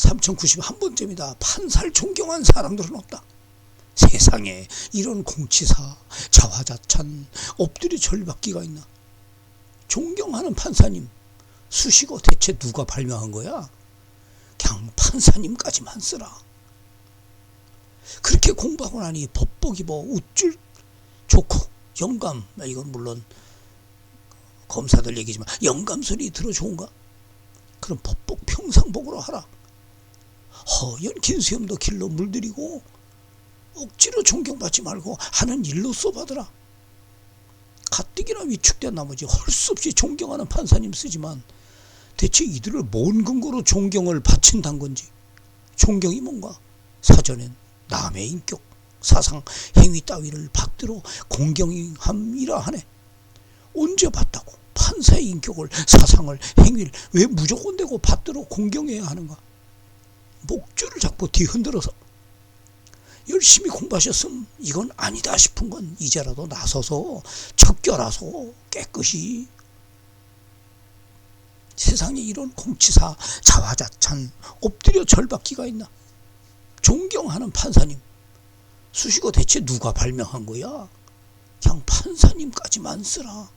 3091번째입니다. 판사를 존경한 사람들은 없다. 세상에 이런 공치사, 자화자찬, 엎드려 절받기가 있나? 존경하는 판사님, 수식어 대체 누가 발명한 거야? 그냥 판사님까지만 쓰라. 그렇게 공부하고 나니 법복 이 뭐 우쭐 좋고 영감, 아, 이건 물론 검사들 얘기지만 영감 소리 들어 좋은가? 그럼 법복 평상복으로 하라. 허연 긴 수염도 길로 물들이고 억지로 존경받지 말고 하는 일로 써 받으라. 가뜩이나 위축된 나머지 할수 없이 존경하는 판사님 쓰지만 대체 이들을 뭔 근거로 존경을 바친단 건지. 존경이 뭔가? 사전엔 남의 인격 사상 행위 따위를 받들어 공경함이라 하네. 언제 봤다고? 판사의 인격을 사상을 행위를 왜 무조건 되고 받들어 공경해야 하는가 목줄을 잡고 뒤흔들어서 열심히 공부하셨음. 이건 아니다 싶은 건 이제라도 나서서 척결하서 깨끗이. 세상에 이런 공치사 자화자찬 엎드려 절받기가 있나? 존경하는 판사님. 수식어 대체 누가 발명한 거야? 그냥 판사님까지만 쓰라